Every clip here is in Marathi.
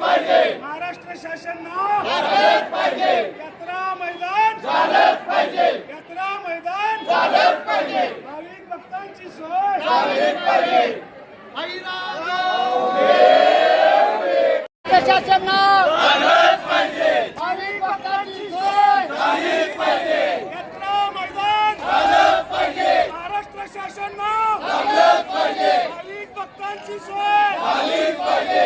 महाराष्ट्र शासन नाव झालंच पाहिजे. यात्रा मैदान झालंच पाहिजे. यात्रा मैदान झालंच पाहिजे. भाविक भक्तांची सोय. झालीच पाहिजे. प्रशासन भाविक भक्तांची सोय. यात्रा मैदान झालंच पाहिजे. महाराष्ट्र शासन नाव झालंच पाहिजे. भाविक भक्तांची सोय झालीच पाहिजे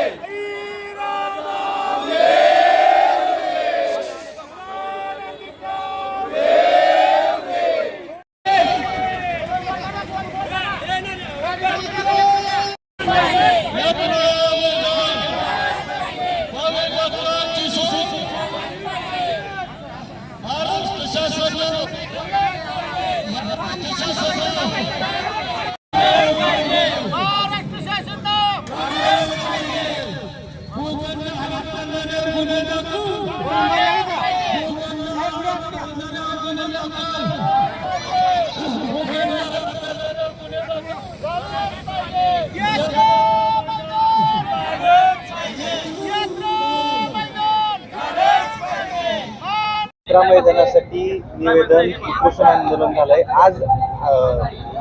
महाराष्ट्र शासन महाराष्ट्र शासन महाराष्ट्र शासन भूखंड हडप करणाऱ्यावर गुन्हे दाखल भूखंड हडप करणाऱ्यावर गुन्हे दाखल यात्रा मैदानासाठी निवेदन उपोषण आंदोलन झालंय. आज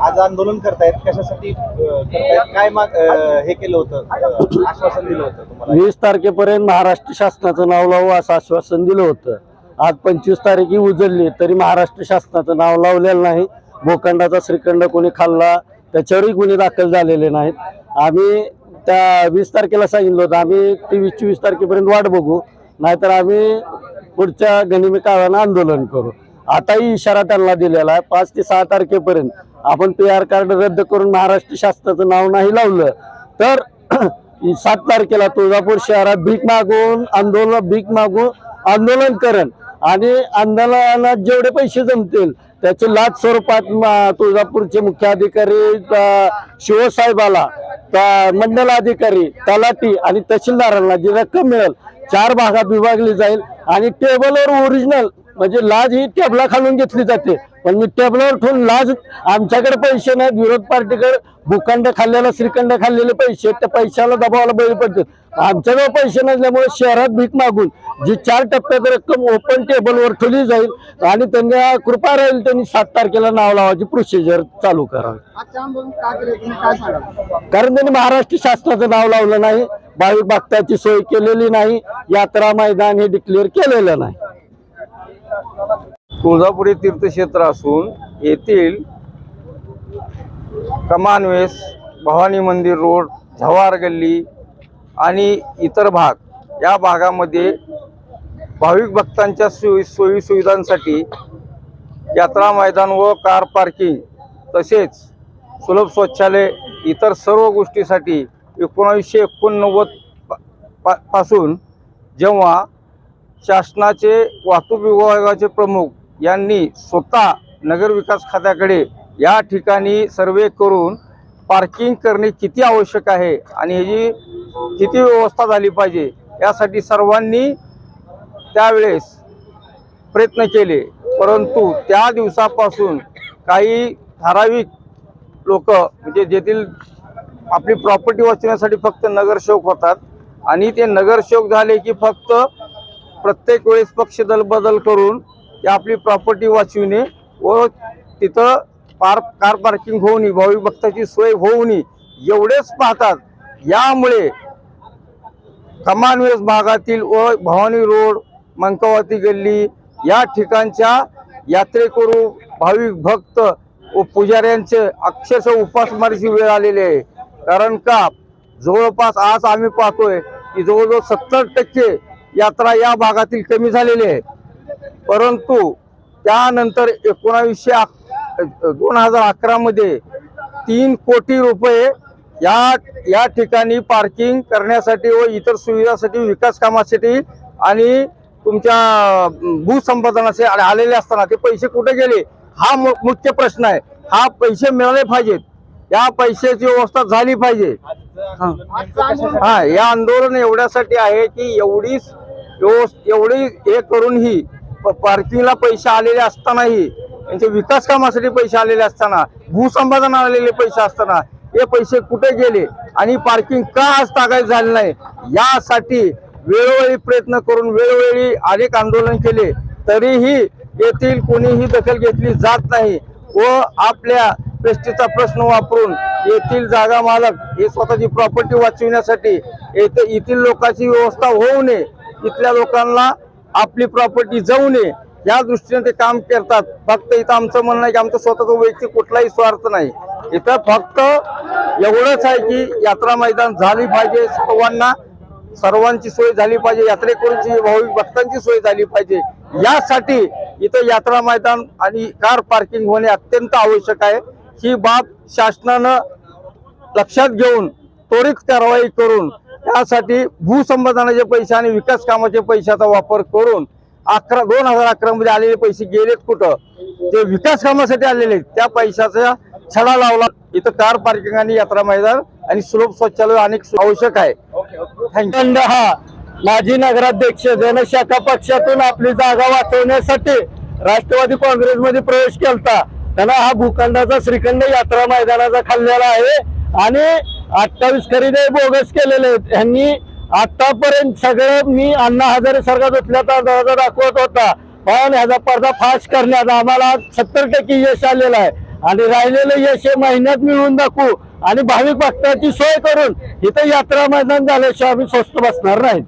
आज आंदोलन करतायत कशासाठी करतायत? काय माग हे केलं होतं? आश्वासन दिलं होतं तुम्हाला? वीस तारखेपर्यंत महाराष्ट्र शासनाचं नाव लावू असं आश्वासन दिलं होतं. आज पंचवीस तारीख ही उजळली तरी महाराष्ट्र शासनाचं नाव लावलेलं नाही. भूखंडाचा श्रीखंड कोणी खाल्ला त्याच्यावरही गुन्हे दाखल झालेले नाहीत. आम्ही त्या वीस तारखेला सांगितलं होतं आम्ही तेवीस चोवीस तारखेपर्यंत वाट बघू नाहीतर आम्ही पुढच्या गणिमी काळानं आंदोलन करू. आताही इशारा त्यांना दिलेला आहे पाच ते सहा तारखेपर्यंत. आपण पी आर कार्ड रद्द करून महाराष्ट्र शासनाचं नाव नाही लावलं तर सात तारखेला तुळजापूर शहरात भीक मागून आंदोलन भीक मागून आंदोलन करण आणि आंदोलनात जेवढे पैसे जमतील त्याचे लाच स्वरूपात तुळजापूरचे मुख्याधिकारी अधिकारी शिवसाहेबाला त- मंडल अधिकारी तलाठी आणि तहसीलदारांना जी रक्कम मिळेल चार भागात विभागली जाईल आणि टेबलवर ओरिजिनल म्हणजे लाज ही टेबला खालून घेतली जाते. पण मी टेबलवर ठेवून लाज आमच्याकडे पैसे नाहीत. विरोध पार्टीकडे भूखंड खाल्लेला श्रीखंड खाल्लेले पैसे त्या पैशाला दबावाला बळी पडतात. आमच्याजवळ पैसे नसल्यामुळे शहरात भीक मागून जी चार टप्प्यात रक्कम ओपन टेबलवर ठेवली जाईल आणि त्यांना कृपा राहील त्यांनी सात तारखेला नाव लावायची प्रोसिजर चालू करावी. कारण त्यांनी महाराष्ट्र शासनाचं नाव लावलं नाही. भाविक भक्ताची सोय केलेली नाही. यात्रा मैदान हे डिक्लेअर केलेलं नाही. तुळजापुरी तीर्थक्षेत्र असून येथील कमानवेस भवानी मंदिर रोड झवार गल्ली आणि इतर भाग या भागामध्ये भाविक भक्तांच्या सोयी सोयीसुविधांसाठी यात्रा मैदान व कार पार्किंग तसेच सुलभ शौचालय इतर सर्व गोष्टीसाठी एकोणावीसशे एकोणनव्वद पा- पा- पासून जेव्हा शासनाचे वाहतूक विभागाचे प्रमुख यांनी स्वतः नगरविकास खात्याकडे या ठिकाणी सर्वे करून पार्किंग करणे किती आवश्यक आहे आणि ह्याची किती व्यवस्था झाली पाहिजे यासाठी सर्वांनी त्यावेळेस प्रयत्न केले. परंतु त्या दिवसापासून काही ठराविक लोक म्हणजे जेथील आपली प्रॉपर्टी वाचवण्यासाठी फक्त नगरसेवक होतात आणि ते नगरसेवक झाले की फक्त प्रत्येक वेळेस पक्ष बदल करून की आपली प्रॉपर्टी वाचविणे व तिथं पार कार पार्किंग होऊ नये भाविक भक्ताची सोय होऊ नये एवढेच पाहतात. यामुळे कमानवेस भागातील व भवानी रोड मंकावती गल्ली या ठिकाणच्या यात्रेकरू भाविक भक्त व पुजाऱ्यांचे अक्षरशः उपासमारीची वेळ आलेली आहे. कारण का? जवळपास आज आम्ही पाहतोय की जवळजवळ सत्तर टक्के यात्रा या भागातील कमी झालेली आहे. परंतु त्यानंतर एकोणावीसशे दोन हजार अकरामध्ये तीन कोटी रुपये या या ठिकाणी पार्किंग करण्यासाठी व इतर सुविधासाठी विकास कामासाठी आणि तुमच्या अं, भूसंपादनाचे आलेले असताना ते पैसे कुठे गेले? हा मु- मुख्य प्रश्न आहे. हा पैसे मिळाले पाहिजेत. या पैशाची व्यवस्था झाली पाहिजे. हा. या आंदोलन एवढ्यासाठी आहे की एवढीच एवढी हे करूनही पार्किंगला पैसे आलेले असतानाही त्यांचे विकास कामासाठी पैसे आलेले असताना भूसंपादन आलेले पैसे असताना हे पैसे कुठे गेले आणि पार्किंग का आज तागायत झाले नाही? यासाठी वेळोवेळी प्रयत्न करून वेळोवेळी अनेक आंदोलन केले तरीही येथील कोणीही दखल घेतली जात नाही व आपल्या प्रेस्टीचा प्रश्न वापरून येथील जागा मालक हे स्वतःची प्रॉपर्टी वाचविण्यासाठी येथे येथील लोकांची व्यवस्था होऊ नये. इथल्या लोकांना आपली प्रॉपर्टी जाऊ नये. या दृष्टीने ते काम करतात. फक्त इथं आमचं म्हणणं आहे की आमचं स्वतःचं वैयक्तिक कुठलाही स्वार्थ नाही. इथं फक्त एवढंच आहे की यात्रा मैदान झाली पाहिजे सर्वांना. सर्वांची सोय झाली पाहिजे. यात्रेकरूंची भाविक भक्तांची सोय झाली पाहिजे. यासाठी इथं यात्रा मैदान आणि कार पार्किंग होणे अत्यंत आवश्यक आहे. ही बाब शासनानं लक्षात घेऊन त्वरित कारवाई करून त्यासाठी भूसंपादनाचे पैसे आणि विकास कामाचे पैशाचा वापर करून अकरा दोन हजार अकरा मध्ये आलेले पैसे गेलेत कुठं? जे विकास कामासाठी आलेले त्या पैशाचा छडा लावला. इथं कार पार्किंग आणि यात्रा मैदान आणि सुलभ शौचालय अनेक आवश्यक आहे. थँक्यू हा माजी नगराध्यक्ष जनशाखा पक्षातून आपली जागा वाचवण्यासाठी राष्ट्रवादी काँग्रेसमध्ये प्रवेश केलता. त्यांना हा भूखंडाचा श्रीखंड यात्रा मैदानाचा खाल्लेला आहे. आणि अठ्ठावीस खरेदी बोगस केलेले आहेत. यांनी आतापर्यंत सगळं मी अण्णा हजारे सारखा धुतल्या तांदळाचा दाखवत होता. पण ह्याचा पडदा फाश करण्यात आम्हाला सत्तर टक्के यश आलेलं आहे. आणि राहिलेलं यश हे महिन्यात मिळवून दाखवू आणि भाविक भक्ताची सोय करून इथं यात्रा मैदान झाल्याशिवाय आम्ही स्वस्त बसणार नाही.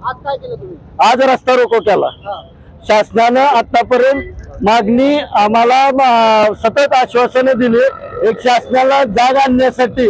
आज रस्ता रोको केला. शासनानं आतापर्यंत मागणी आम्हाला सतत आश्वासनं दिली. एक शासनाला जाग आणण्यासाठी